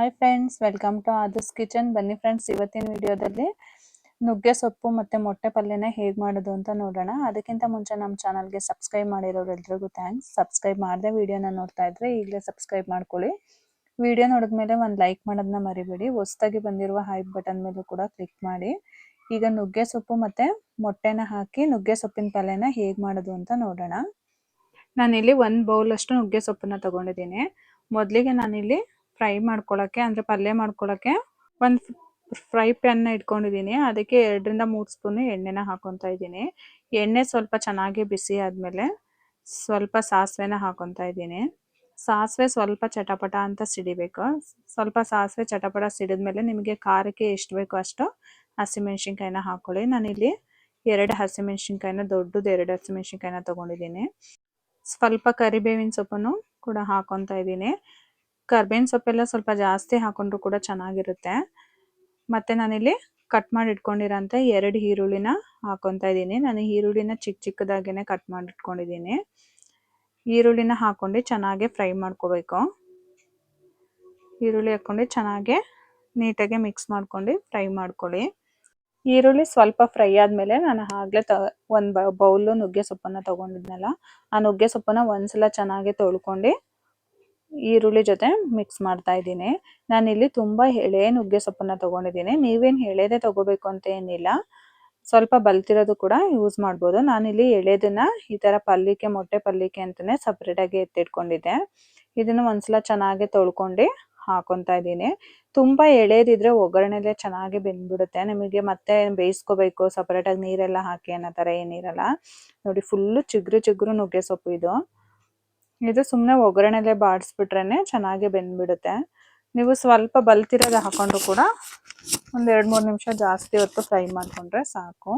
Hi friends welcome to Adarsh kitchen ಬನ್ನಿ friends ಇವತ್ತಿನ ವಿಡಿಯೋದಲ್ಲಿ ನುಗ್ಗೆ ಸೊಪ್ಪು ಮತ್ತೆ ಮೊಟ್ಟೆ ಪಲ್ಯನ ಹೇಗೆ ಮಾಡೋದು ಅಂತ ನೋಡೋಣ. ಅದಕ್ಕಿಂತ ಮುಂಚೆ ನಮ್ಮ ಚಾನಲ್ಗೆ ಸಬ್ಸ್ಕ್ರೈಬ್ ಮಾಡಿರೋರೆಲ್ರಿಗೂ ಥ್ಯಾಂಕ್ಸ್ ಸಬ್ಸ್ಕ್ರೈಬ್ ಮಾಡದೆ ವಿಡಿಯೋನ ನೋಡ್ತಾ ಇದ್ರೆ ಈಗಲೇ ಸಬ್ಸ್ಕ್ರೈಬ್ ಮಾಡ್ಕೊಳ್ಳಿ. ವಿಡಿಯೋ ನೋಡಿದ್ಮೇಲೆ ಒಂದು ಲೈಕ್ ಮಾಡೋದನ್ನ ಮರಿಬೇಡಿ. ಹೊಸದಾಗಿ ಬಂದಿರುವ ಹೈಪ್ ಬಟನ್ ಮೇಲೂ ಕೂಡ ಕ್ಲಿಕ್ ಮಾಡಿ. ಈಗ ನುಗ್ಗೆ ಸೊಪ್ಪು ಮತ್ತು ಮೊಟ್ಟೆನ ಹಾಕಿ ನುಗ್ಗೆ ಸೊಪ್ಪಿನ ಪಲ್ಯನ ಹೇಗೆ ಮಾಡೋದು ಅಂತ ನೋಡೋಣ. ನಾನಿಲ್ಲಿ ಒಂದು ಬೌಲಷ್ಟು ನುಗ್ಗೆ ಸೊಪ್ಪನ್ನ ತಗೊಂಡಿದ್ದೀನಿ. ಮೊದಲಿಗೆ ನಾನಿಲ್ಲಿ ಫ್ರೈ ಮಾಡ್ಕೊಳ್ಳೋಕ್ಕೆ ಅಂದರೆ ಪಲ್ಯ ಮಾಡ್ಕೊಳ್ಳೋಕ್ಕೆ ಒಂದು ಫ್ರೈ ಪ್ಯಾನ್ನ ಇಟ್ಕೊಂಡಿದ್ದೀನಿ ಅದಕ್ಕೆ ಎರಡರಿಂದ ಮೂರು ಸ್ಪೂನು ಎಣ್ಣೆನ ಹಾಕೊತಾ ಇದ್ದೀನಿ. ಎಣ್ಣೆ ಸ್ವಲ್ಪ ಚೆನ್ನಾಗಿ ಬಿಸಿ ಆದಮೇಲೆ ಸ್ವಲ್ಪ ಸಾಸಿವೆನ ಹಾಕೊತಾ ಇದ್ದೀನಿ. ಸಾಸಿವೆ ಸ್ವಲ್ಪ ಚಟಪಟ ಅಂತ ಸಿಡಿಬೇಕು. ಸ್ವಲ್ಪ ಸಾಸಿವೆ ಚಟಪಟ ಸಿಡಿದ್ಮೇಲೆ ನಿಮಗೆ ಖಾರಕ್ಕೆ ಎಷ್ಟು ಬೇಕೋ ಅಷ್ಟು ಹಸಿಮೆಣ್ಸಿನ್ಕಾಯಿನ ಹಾಕೊಳ್ಳಿ. ನಾನಿಲ್ಲಿ ಎರಡು ಹಸಿಮೆಣ್ಸಿನ್ಕಾಯಿನ, ದೊಡ್ಡದು ಎರಡು ಹಸಿಮೆಣ್ಸಿನ್ಕಾಯಿನ ತೊಗೊಂಡಿದ್ದೀನಿ. ಸ್ವಲ್ಪ ಕರಿಬೇವಿನ ಸೊಪ್ಪನ್ನು ಕೂಡ ಹಾಕೊತಾ ಇದ್ದೀನಿ. ಕರ್ಬೇವಿನ ಸೊಪ್ಪೆಲ್ಲ ಸ್ವಲ್ಪ ಜಾಸ್ತಿ ಹಾಕೊಂಡ್ರು ಕೂಡ ಚೆನ್ನಾಗಿರುತ್ತೆ. ಮತ್ತೆ ನಾನಿಲ್ಲಿ ಕಟ್ ಮಾಡಿ ಇಟ್ಕೊಂಡಿರೋಂಥ ಎರಡು ಈರುಳ್ಳಿನ ಹಾಕೊತಾ ಇದ್ದೀನಿ. ನಾನು ಈರುಳ್ಳಿನ ಚಿಕ್ಕ ಚಿಕ್ಕದಾಗೇನೆ ಕಟ್ ಮಾಡಿ ಇಟ್ಕೊಂಡಿದ್ದೀನಿ. ಈರುಳ್ಳಿನ ಹಾಕೊಂಡು ಚೆನ್ನಾಗಿ ಫ್ರೈ ಮಾಡ್ಕೋಬೇಕು. ಈರುಳ್ಳಿ ಹಾಕ್ಕೊಂಡು ಚೆನ್ನಾಗಿ ನೀಟಾಗಿ ಮಿಕ್ಸ್ ಮಾಡ್ಕೊಂಡು ಫ್ರೈ ಮಾಡ್ಕೊಳ್ಳಿ. ಈರುಳ್ಳಿ ಸ್ವಲ್ಪ ಫ್ರೈ ಆದಮೇಲೆ ನಾನು ಆಗಲೇ ತ, ಒಂದು ಬೌಲು ನುಗ್ಗೆ ಸೊಪ್ಪನ್ನು ತೊಗೊಂಡಿದ್ನಲ್ಲ, ಆ ನುಗ್ಗೆ ಸೊಪ್ಪನ್ನ ಒಂದ್ಸಲ ಚೆನ್ನಾಗಿ ತೊಳ್ಕೊಂಡು ಈರುಳ್ಳಿ ಜೊತೆ ಮಿಕ್ಸ್ ಮಾಡ್ತಾ ಇದ್ದೀನಿ. ನಾನಿಲ್ಲಿ ತುಂಬ ಎಳೆ ನುಗ್ಗೆ ಸೊಪ್ಪನ್ನ ತೊಗೊಂಡಿದ್ದೀನಿ. ನೀವೇನು ಎಳೆದೇ ತೊಗೋಬೇಕು ಅಂತ ಏನಿಲ್ಲ. ಸ್ವಲ್ಪ ಬಲ್ತಿರೋದು ಕೂಡ ಯೂಸ್ ಮಾಡ್ಬೋದು. ನಾನಿಲ್ಲಿ ಎಳೆದನ್ನ ಈ ಥರ ಪಲ್ಯಕ್ಕೆ ಮೊಟ್ಟೆ ಪಲ್ಯಕ್ಕೆ ಅಂತಲೇ ಸಪ್ರೇಟಾಗಿ ಎತ್ತಿಟ್ಕೊಂಡಿದ್ದೆ. ಇದನ್ನು ಒಂದ್ಸಲ ಚೆನ್ನಾಗಿ ತೊಳ್ಕೊಂಡು ಹಾಕೊತಾ ಇದ್ದೀನಿ. ತುಂಬ ಎಳೆದಿದ್ರೆ ಒಗ್ಗರಣೆಲೆ ಚೆನ್ನಾಗಿ ಬೆಂದ್ಬಿಡುತ್ತೆ. ನಿಮಗೆ ಮತ್ತೆ ಬೇಯಿಸ್ಕೋಬೇಕು. ಸಪ್ರೇಟಾಗಿ ನೀರೆಲ್ಲ ಹಾಕಿ ಅನ್ನೋ ಥರ ಏನಿರಲ್ಲ. ನೋಡಿ ಫುಲ್ಲು ಚಿಗುರು ಚಿಗುರು ನುಗ್ಗೆ ಸೊಪ್ಪು ಇದು. ಇದು ಸುಮ್ಮನೆ ಒಗ್ಗರಣೆಲೆ ಬಾಡಿಸ್ಬಿಟ್ರೇನೆ ಚೆನ್ನಾಗಿ ಬೆಂದ್ಬಿಡುತ್ತೆ. ನೀವು ಸ್ವಲ್ಪ ಬಲ್ತಿರೋದು ಹಾಕೊಂಡ್ರು ಕೂಡ ಒಂದೆರಡು ಮೂರು ನಿಮಿಷ ಜಾಸ್ತಿ ಹೊತ್ತು ಫ್ರೈ ಮಾಡಿಕೊಂಡ್ರೆ ಸಾಕು.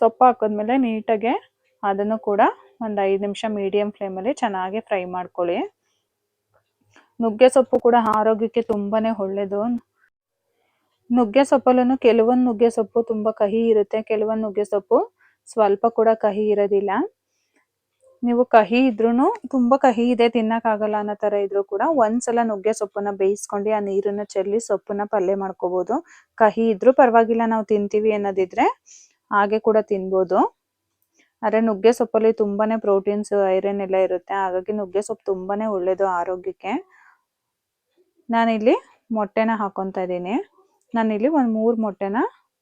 ಸೊಪ್ಪು ಹಾಕಿದ್ಮೇಲೆ ನೀಟಾಗೆ ಅದನ್ನು ಕೂಡ ಒಂದು ಐದು ನಿಮಿಷ ಮೀಡಿಯಂ ಫ್ಲೇಮಲ್ಲಿ ಚೆನ್ನಾಗಿ ಫ್ರೈ ಮಾಡ್ಕೊಳ್ಳಿ. ನುಗ್ಗೆ ಸೊಪ್ಪು ಕೂಡ ಆರೋಗ್ಯಕ್ಕೆ ತುಂಬಾನೇ ಒಳ್ಳೇದು. ನುಗ್ಗೆ ಸೊಪ್ಪಲ್ಲೂ ಕೆಲವೊಂದು ನುಗ್ಗೆ ಸೊಪ್ಪು ತುಂಬ ಕಹಿ ಇರುತ್ತೆ, ಕೆಲವೊಂದು ನುಗ್ಗೆ ಸೊಪ್ಪು ಸ್ವಲ್ಪ ಕೂಡ ಕಹಿ ಇರೋದಿಲ್ಲ. ನೀವು ಕಹಿ ಇದ್ರೂನು ತುಂಬಾ ಕಹಿ ಇದೆ, ತಿನ್ನಕ್ಕಾಗಲ್ಲ ಅನ್ನೋ ತರ ಇದ್ರು ಕೂಡ ಒಂದ್ಸಲ ನುಗ್ಗೆ ಸೊಪ್ಪನ್ನ ಬೇಯಿಸ್ಕೊಂಡು ಆ ನೀರನ್ನ ಚೆಲ್ಲಿ ಸೊಪ್ಪನ್ನ ಪಲ್ಯ ಮಾಡ್ಕೋಬಹುದು ಕಹಿ ಇದ್ರೂ ಪರವಾಗಿಲ್ಲ, ನಾವು ತಿಂತೀವಿ ಅನ್ನೋದಿದ್ರೆ ಹಾಗೆ ಕೂಡ ತಿನ್ಬೋದು. ಆದ್ರೆ ನುಗ್ಗೆ ಸೊಪ್ಪಲ್ಲಿ ತುಂಬಾನೇ ಪ್ರೋಟೀನ್ಸ್, ಐರನ್ ಎಲ್ಲ ಇರುತ್ತೆ. ಹಾಗಾಗಿ ನುಗ್ಗೆ ಸೊಪ್ಪು ತುಂಬಾನೇ ಒಳ್ಳೇದು ಆರೋಗ್ಯಕ್ಕೆ. ನಾನಿಲ್ಲಿ ಮೊಟ್ಟೆನ ಹಾಕೊತಾ ಇದ್ದೀನಿ. ನಾನಿಲ್ಲಿ ಒಂದು ಮೂರು ಮೊಟ್ಟೆನ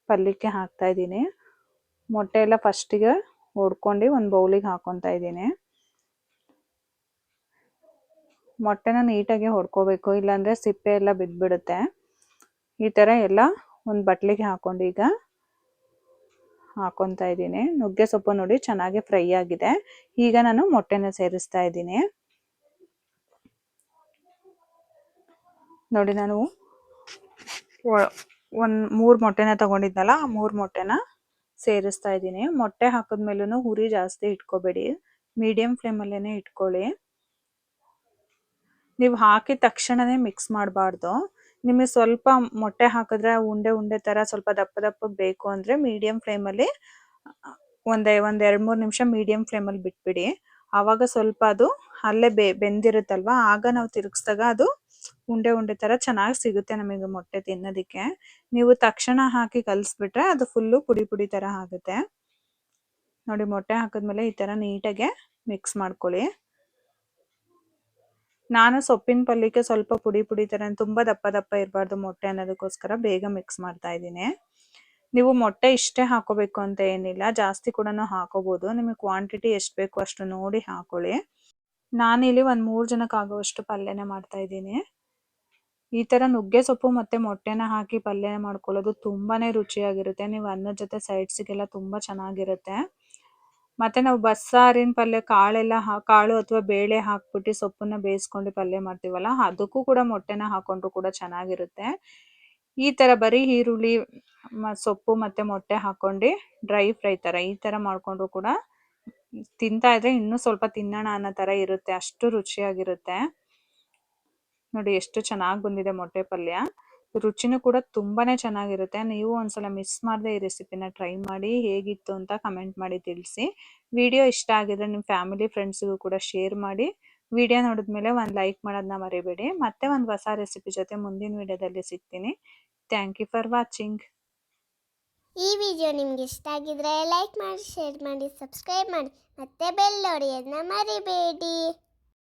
ಪಲ್ಯಕ್ಕೆ ಹಾಕ್ತಾ ಇದ್ದೀನಿ. ಮೊಟ್ಟೆ ಎಲ್ಲ ಫಸ್ಟಿಗೆ ಹೊಡ್ಕೊಂಡು ಒಂದು ಬೌಲಿಗೆ ಹಾಕೊತಾ ಇದ್ದೀನಿ. ಮೊಟ್ಟೆನ ನೀಟಾಗಿ ಹೊಡ್ಕೋಬೇಕು ಇಲ್ಲಾಂದರೆ ಸಿಪ್ಪೆ ಎಲ್ಲ ಬಿದ್ದುಬಿಡುತ್ತೆ ಈ ಥರ ಎಲ್ಲ ಒಂದು ಬಟ್ಲಿಗೆ ಹಾಕೊಂಡು ಈಗ ಹಾಕೊತಾ ಇದ್ದೀನಿ. ನುಗ್ಗೆ ಸೊಪ್ಪು ನೋಡಿ ಚೆನ್ನಾಗಿ ಫ್ರೈ ಆಗಿದೆ. ಈಗ ನಾನು ಮೊಟ್ಟೆನ ಸೇರಿಸ್ತಾ ಇದ್ದೀನಿ. ನೋಡಿ ನಾನು ಒಂದು ಮೂರು ಮೊಟ್ಟೆನ ತಗೊಂಡಿದ್ನಲ್ಲ, ಆ ಮೂರು ಮೊಟ್ಟೆನ ಸೇರಿಸ್ತಾ ಇದ್ದೀನಿ. ಮೊಟ್ಟೆ ಹಾಕಿದ್ಮೇಲೂ ಹುರಿ ಜಾಸ್ತಿ ಇಟ್ಕೋಬೇಡಿ. ಮೀಡಿಯಂ ಫ್ಲೇಮಲ್ಲೇ ಇಟ್ಕೊಳ್ಳಿ. ನೀವು ಹಾಕಿದ ತಕ್ಷಣನೇ ಮಿಕ್ಸ್ ಮಾಡಬಾರ್ದು. ನಿಮಗೆ ಸ್ವಲ್ಪ ಮೊಟ್ಟೆ ಹಾಕಿದ್ರೆ ಉಂಡೆ ಉಂಡೆ ಥರ ಸ್ವಲ್ಪ ದಪ್ಪ ದಪ್ಪ ಬೇಕು ಅಂದರೆ ಮೀಡಿಯಂ ಫ್ಲೇಮಲ್ಲಿ, ಒಂದೇ, ಒಂದು ಎರಡು ಮೂರು ನಿಮಿಷ ಮೀಡಿಯಂ ಫ್ಲೇಮಲ್ಲಿ ಬಿಟ್ಬಿಡಿ. ಆವಾಗ ಸ್ವಲ್ಪ ಅದು ಅಲ್ಲೇ ಬೆ, ಬೆಂದಿರುತ್ತಲ್ವ? ಆಗ ನಾವು ತಿರುಗಿಸ್ದಾಗ ಅದು ಉಂಡೆ ಉಂಡೆ ತರ ಚೆನ್ನಾಗಿ ಸಿಗುತ್ತೆ ನಮಗೆ ಮೊಟ್ಟೆ ತಿನ್ನೋದಕ್ಕೆ. ನೀವು ತಕ್ಷಣ ಹಾಕಿ ಕಲಸ್ಬಿಟ್ರೆ ಅದು ಫುಲ್ಲು ಪುಡಿ ಪುಡಿ ತರ ಆಗುತ್ತೆ. ನೋಡಿ ಮೊಟ್ಟೆ ಹಾಕಿದ್ಮೇಲೆ ಈ ತರ ನೀಟಾಗೆ ಮಿಕ್ಸ್ ಮಾಡ್ಕೊಳ್ಳಿ. ನಾನು ಸೊಪ್ಪಿನ ಪಲ್ಯಕ್ಕೆ ಸ್ವಲ್ಪ ಪುಡಿ ಪುಡಿ ತರ, ತುಂಬಾ ದಪ್ಪ ದಪ್ಪ ಇರಬಾರ್ದು ಮೊಟ್ಟೆ ಅನ್ನೋದಕ್ಕೋಸ್ಕರ ಬೇಗ ಮಿಕ್ಸ್ ಮಾಡ್ತಾ ಇದ್ದೀನಿ. ನೀವು ಮೊಟ್ಟೆ ಇಷ್ಟೇ ಹಾಕೋಬೇಕು ಅಂತ ಏನಿಲ್ಲ, ಜಾಸ್ತಿ ಕೂಡ ಹಾಕೋಬಹುದು ನಿಮಗೆ ಕ್ವಾಂಟಿಟಿ ಎಷ್ಟು ಬೇಕು ಅಷ್ಟು ನೋಡಿ ಹಾಕೊಳ್ಳಿ. ನಾನಿಲ್ಲಿ ಒಂದ್ ಮೂರು ಜನಕ್ಕೆ ಆಗುವಷ್ಟು ಪಲ್ಯನೇ ಮಾಡ್ತಾ ಇದ್ದೀನಿ. ಈ ತರ ನುಗ್ಗೆ ಸೊಪ್ಪು ಮತ್ತೆ ಮೊಟ್ಟೆನ ಹಾಕಿ ಪಲ್ಯ ಮಾಡ್ಕೊಳ್ಳೋದು ತುಂಬಾನೇ ರುಚಿಯಾಗಿರುತ್ತೆ. ನೀವು ಅನ್ನದ ಜೊತೆ ಸೈಡ್ಸಿಗೆಲ್ಲ ತುಂಬಾ ಚೆನ್ನಾಗಿರುತ್ತೆ. ಮತ್ತೆ ನಾವು ಬಸ್ಸಾರಿನ ಪಲ್ಯ ಕಾಳೆಲ್ಲ ಹಾ, ಕಾಳು ಅಥವಾ ಬೇಳೆ ಹಾಕ್ಬಿಟ್ಟು ಸೊಪ್ಪನ್ನ ಬೇಯಿಸ್ಕೊಂಡು ಪಲ್ಯ ಮಾಡ್ತೀವಲ್ಲ, ಅದಕ್ಕೂ ಕೂಡ ಮೊಟ್ಟೆನ ಹಾಕೊಂಡ್ರು ಕೂಡ ಚೆನ್ನಾಗಿರುತ್ತೆ. ಈ ತರ ಬರೀ ಈರುಳ್ಳಿ ಸೊಪ್ಪು ಮತ್ತೆ ಮೊಟ್ಟೆ ಹಾಕೊಂಡು ಡ್ರೈ ಫ್ರೈ ತರ ಈ ತರ ಮಾಡ್ಕೊಂಡ್ರು ಕೂಡ ತಿಂತಾ ಇದ್ರೆ ಇನ್ನೂ ಸ್ವಲ್ಪ ತಿನ್ನೋಣ ಅನ್ನೋ ಥರ ಇರುತ್ತೆ, ಅಷ್ಟು ರುಚಿಯಾಗಿರುತ್ತೆ. ನೋಡಿ, ಎಷ್ಟು ಚೆನ್ನಾಗಿ ಬಂದಿದೆ ಮೊಟ್ಟೆ ಪಲ್ಯ. ರುಚಿನೂ ಕೂಡ ತುಂಬಾನೇ ಚೆನ್ನಾಗಿರುತ್ತೆ. ನೀವು ಒಂದ್ಸಲ ಮಿಸ್ ಮಾಡದೆ ಈ ರೆಸಿಪಿನ ಟ್ರೈ ಮಾಡಿ ಹೇಗಿತ್ತು ಅಂತ ಕಮೆಂಟ್ ಮಾಡಿ ತಿಳಿಸಿ. ವಿಡಿಯೋ ಇಷ್ಟ ಆಗಿದ್ರೆ ನಿಮ್ಮ ಫ್ಯಾಮಿಲಿ, ಫ್ರೆಂಡ್ಸ್ಗೂ ಕೂಡ ಶೇರ್ ಮಾಡಿ. ವಿಡಿಯೋ ನೋಡಿದ್ಮೇಲೆ ಒಂದು ಲೈಕ್ ಮಾಡೋದನ್ನ ಮರಿಬೇಡಿ. ಮತ್ತೆ ಒಂದು ಹೊಸ ರೆಸಿಪಿ ಜೊತೆ ಮುಂದಿನ ವಿಡಿಯೋದಲ್ಲಿ ಸಿಗ್ತೀನಿ. Thank you for watching. ಈ ವಿಡಿಯೋ ನಿಮ್ಗೆ ಇಷ್ಟ ಆಗಿದ್ರೆ ಲೈಕ್ ಮಾಡಿ, ಶೇರ್ ಮಾಡಿ, ಸಬ್ಸ್ಕ್ರೈಬ್ ಮಾಡಿ. ಮತ್ತೆ ಬೆಲ್ ಹೊಡೆಯೋದನ್ನ ಮರಿಬೇಡಿ.